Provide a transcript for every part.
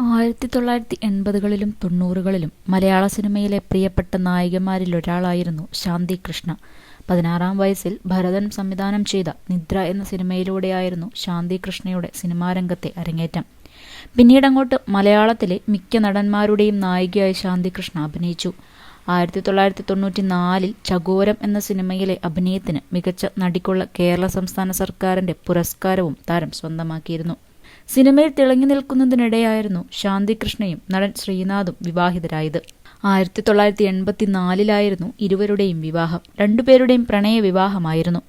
ആയിരത്തി തൊള്ളായിരത്തി എൺപതുകളിലും തൊണ്ണൂറുകളിലും മലയാള സിനിമയിലെ പ്രിയപ്പെട്ട നായികമാരിലൊരാളായിരുന്നു ശാന്തി കൃഷ്ണ. പതിനാറാം വയസ്സിൽ ഭരതൻ സംവിധാനം ചെയ്ത നിദ്ര എന്ന സിനിമയിലൂടെയായിരുന്നു ശാന്തി കൃഷ്ണയുടെ സിനിമാരംഗത്തെ അരങ്ങേറ്റം. പിന്നീടങ്ങോട്ട് മലയാളത്തിലെ മിക്ക നടന്മാരുടെയും നായികയായി ശാന്തി കൃഷ്ണ അഭിനയിച്ചു. ആയിരത്തി തൊള്ളായിരത്തി തൊണ്ണൂറ്റി നാലിൽ ചകോരം എന്ന സിനിമയിലെ അഭിനയത്തിന് മികച്ച നടിക്കുള്ള കേരള സംസ്ഥാന സർക്കാരിന്റെ പുരസ്കാരവും താരം സ്വന്തമാക്കിയിരുന്നു. സിനിമയിൽ തിളങ്ങി നിൽക്കുന്നതിനിടെയായിരുന്നു ശാന്തികൃഷ്ണയും നടൻ ശ്രീനാഥും വിവാഹിതരായത്. ആയിരത്തി തൊള്ളായിരത്തി എൺപത്തിനാലിലായിരുന്നു ഇരുവരുടെയും വിവാഹം. രണ്ടുപേരുടെയും പ്രണയ വിവാഹമായിരുന്നു.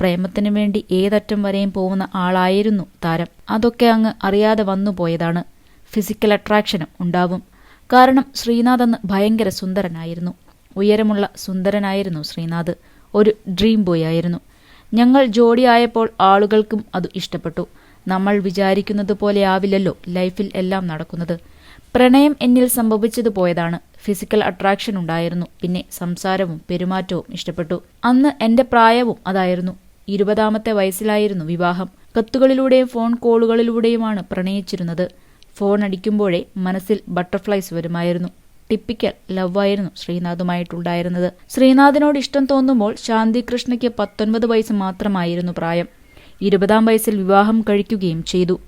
പ്രേമത്തിനു വേണ്ടി ഏതറ്റം വരെയും പോകുന്ന ആളായിരുന്നു താരം. അതൊക്കെ അങ്ങ് അറിയാതെ വന്നുപോയതാണ്. ഫിസിക്കൽ അട്രാക്ഷനും ഉണ്ടാവും. കാരണം ശ്രീനാഥ് അന്ന് ഭയങ്കര സുന്ദരനായിരുന്നു. ഉയരമുള്ള സുന്ദരനായിരുന്നു ശ്രീനാഥ്. ഒരു ഡ്രീം ബോയ് ആയിരുന്നു. ഞങ്ങൾ ജോഡിയായപ്പോൾ ആളുകൾക്കും അത് ഇഷ്ടപ്പെട്ടു. നമ്മൾ വിചാരിക്കുന്നത് പോലെ ആവില്ലല്ലോ ലൈഫിൽ എല്ലാം നടക്കുന്നത്. പ്രണയം എന്നിൽ സംഭവിച്ചത് പോയതാണ്. ഫിസിക്കൽ അട്രാക്ഷൻ ഉണ്ടായിരുന്നു. പിന്നെ സംസാരവും പെരുമാറ്റവും ഇഷ്ടപ്പെട്ടു. അന്ന് എന്റെ പ്രായവും അതായിരുന്നു. ഇരുപതാമത്തെ വയസ്സിലായിരുന്നു വിവാഹം. കത്തുകളിലൂടെയും ഫോൺ കോളുകളിലൂടെയുമാണ് പ്രണയിച്ചിരുന്നത്. ഫോൺ അടിക്കുമ്പോഴേ മനസ്സിൽ ബട്ടർഫ്ലൈസ് വരുമായിരുന്നു. ടിപ്പിക്കൽ ലവായിരുന്നു ശ്രീനാഥുമായിട്ടുണ്ടായിരുന്നത്. ശ്രീനാഥിനോട് ഇഷ്ടം തോന്നുമ്പോൾ ശാന്തി കൃഷ്ണയ്ക്ക് പത്തൊൻപത് വയസ്സ് മാത്രമായിരുന്നു പ്രായം. ഇരുപതാം വയസ്സിൽ വിവാഹം കഴിക്കുകയും ചെയ്തു.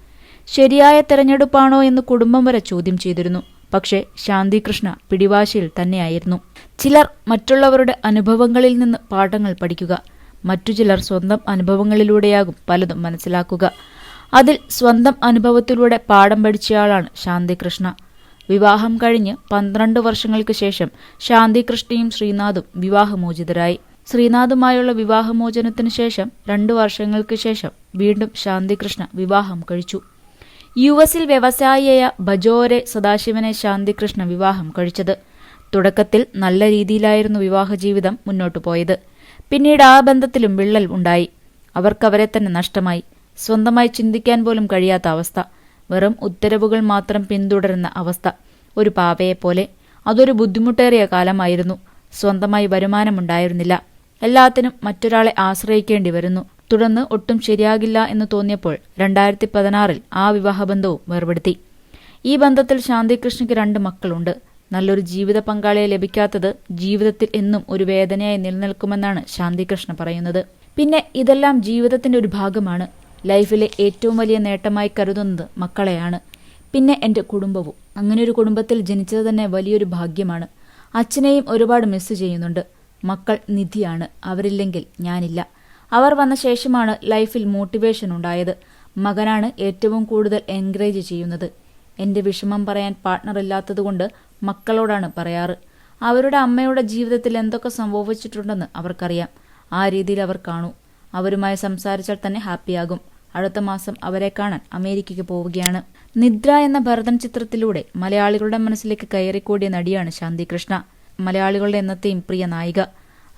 ശരിയായ തെരഞ്ഞെടുപ്പാണോ എന്ന് കുടുംബം വരെ ചോദ്യം ചെയ്തിരുന്നു. പക്ഷേ ശാന്തികൃഷ്ണ പിടിവാശിയിൽ തന്നെയായിരുന്നു. ചിലർ മറ്റുള്ളവരുടെ അനുഭവങ്ങളിൽ നിന്ന് പാഠങ്ങൾ പഠിക്കുക. മറ്റു ചിലർ സ്വന്തം അനുഭവങ്ങളിലൂടെയാകും പലതും മനസ്സിലാക്കുക. അതിൽ സ്വന്തം അനുഭവത്തിലൂടെ പാഠം പഠിച്ചയാളാണ് ശാന്തികൃഷ്ണ. വിവാഹം കഴിഞ്ഞ് പന്ത്രണ്ട് വർഷങ്ങൾക്ക് ശേഷം ശാന്തികൃഷ്ണയും ശ്രീനാഥും വിവാഹമോചിതരായി. ശ്രീനാഥുമായുള്ള വിവാഹമോചനത്തിന് ശേഷം രണ്ടു വർഷങ്ങൾക്ക് ശേഷം വീണ്ടും ശാന്തികൃഷ്ണ വിവാഹം കഴിച്ചു. യു എസിൽ വ്യവസായിയായ ബജോരെ സദാശിവനെ ശാന്തികൃഷ്ണ വിവാഹം കഴിച്ചത്. തുടക്കത്തിൽ നല്ല രീതിയിലായിരുന്നു വിവാഹ ജീവിതം മുന്നോട്ടു പോയത്. പിന്നീട് ആ ബന്ധത്തിലും വിള്ളൽ ഉണ്ടായി. അവർക്കവരെ തന്നെ നഷ്ടമായി. സ്വന്തമായി ചിന്തിക്കാൻ പോലും കഴിയാത്ത അവസ്ഥ. വെറും ഉത്തരവുകൾ മാത്രം പിന്തുടരുന്ന അവസ്ഥ. ഒരു പാവയെപ്പോലെ അതൊരു ബുദ്ധിമുട്ടേറിയ കാലമായിരുന്നു. സ്വന്തമായി വരുമാനമുണ്ടായിരുന്നില്ല. എല്ലാത്തിനും മറ്റൊരാളെ ആശ്രയിക്കേണ്ടി വരുന്നു. തുടർന്ന് ഒട്ടും ശരിയാകില്ല എന്ന് തോന്നിയപ്പോൾ രണ്ടായിരത്തി പതിനാറിൽ ആ വിവാഹബന്ധവും വേർപെടുത്തി. ഈ ബന്ധത്തിൽ ശാന്തികൃഷ്ണയ്ക്ക് രണ്ട് മക്കളുണ്ട്. നല്ലൊരു ജീവിത പങ്കാളിയെ ലഭിക്കാത്തത് ജീവിതത്തിൽ എന്നും ഒരു വേദനയായി നിലനിൽക്കുമെന്നാണ് ശാന്തികൃഷ്ണ പറയുന്നത്. പിന്നെ ഇതെല്ലാം ജീവിതത്തിന്റെ ഒരു ഭാഗമാണ്. ലൈഫിലെ ഏറ്റവും വലിയ നേട്ടമായി കരുതുന്നത് മക്കളെയാണ്. പിന്നെ എന്റെ കുടുംബവും. അങ്ങനെ ഒരു കുടുംബത്തിൽ ജനിച്ചത് തന്നെ വലിയൊരു ഭാഗ്യമാണ്. അച്ഛനെയും ഒരുപാട് മിസ് ചെയ്യുന്നുണ്ട്. മക്കൾ നിധിയാണ്. അവരില്ലെങ്കിൽ ഞാനില്ല. അവർ വന്ന ശേഷമാണ് ലൈഫിൽ മോട്ടിവേഷൻ ഉണ്ടായത്. മകനാണ് ഏറ്റവും കൂടുതൽ എൻകറേജ് ചെയ്യുന്നത്. എന്റെ വിഷമം പറയാൻ പാർട്ട്ണർ ഇല്ലാത്തതുകൊണ്ട് മക്കളോടാണ് പറയാറ്. അവരുടെ അമ്മയുടെ ജീവിതത്തിൽ എന്തൊക്കെ സംഭവിച്ചിട്ടുണ്ടെന്ന് അവർക്കറിയാം. ആ രീതിയിൽ അവർ കാണൂ. അവരുമായി സംസാരിച്ചാൽ തന്നെ ഹാപ്പിയാകും അടുത്ത മാസം അവരെ കാണാൻ അമേരിക്കയ്ക്ക് പോവുകയാണ്. നിദ്ര എന്ന ഭരതൻ ചിത്രത്തിലൂടെ മലയാളികളുടെ മനസ്സിലേക്ക് കയറിക്കൂടിയ നടിയാണ് ശാന്തി കൃഷ്ണ മലയാളികളുടെ എന്നത്തെയും പ്രിയ നായിക.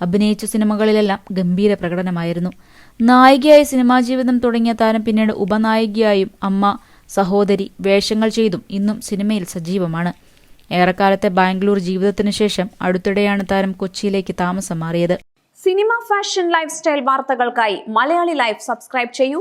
അഭിനയിച്ച സിനിമകളിലെല്ലാം ഗംഭീര പ്രകടനമായിരുന്നു. നായികയായി സിനിമാ ജീവിതം തുടങ്ങിയ താരം പിന്നീട് ഉപനായികയായും അമ്മ സഹോദരി വേഷങ്ങൾ ചെയ്തും ഇന്നും സിനിമയിൽ സജീവമാണ്. ഏറെക്കാലത്തെ ബാംഗ്ലൂർ ജീവിതത്തിനു ശേഷം അടുത്തിടെയാണ് താരം കൊച്ചിയിലേക്ക് താമസം മാറിയത്. സിനിമ ഫാഷൻ ലൈഫ് സ്റ്റൈൽ വാർത്തകൾക്കായി മലയാളി ലൈഫ് സബ്സ്ക്രൈബ് ചെയ്യൂ.